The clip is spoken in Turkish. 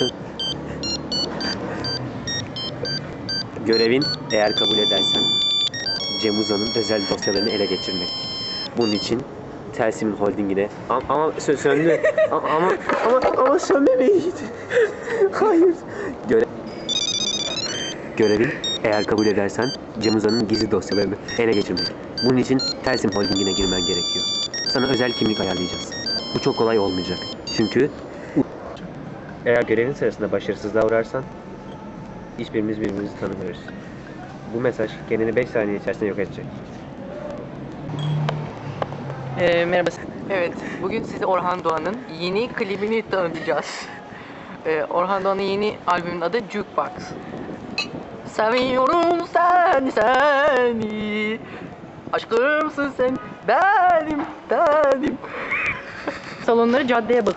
Dur. Görevin eğer kabul edersen Cem Uzan'ın özel dosyalarını ele geçirmek. Bunun için Telsim'in holdingine ama, ama sö- sönme ama ama ama, ama sönmemeydi. Hayır. Göre Görevin eğer kabul edersen Cem Uzan'ın gizli dosyalarını ele geçirmek. Bunun için Telsim Holding'ine girmen gerekiyor. Sana özel kimlik ayarlayacağız. Bu çok kolay olmayacak. Çünkü eğer görevin sırasında başarısızlığa uğrarsan hiçbirimiz birbirimizi tanımıyoruz. Bu mesaj kendini 5 saniye içerisinde yok edecek. Ee, merhaba. Evet, bugün size Orhan Doğan'ın yeni klibini tanıtacağız. Ee, Orhan Doğan'ın yeni albümünün adı Jukebox. Seviyorum seni seni Aşkımsın sen benim benim Salonları caddeye bakıyor.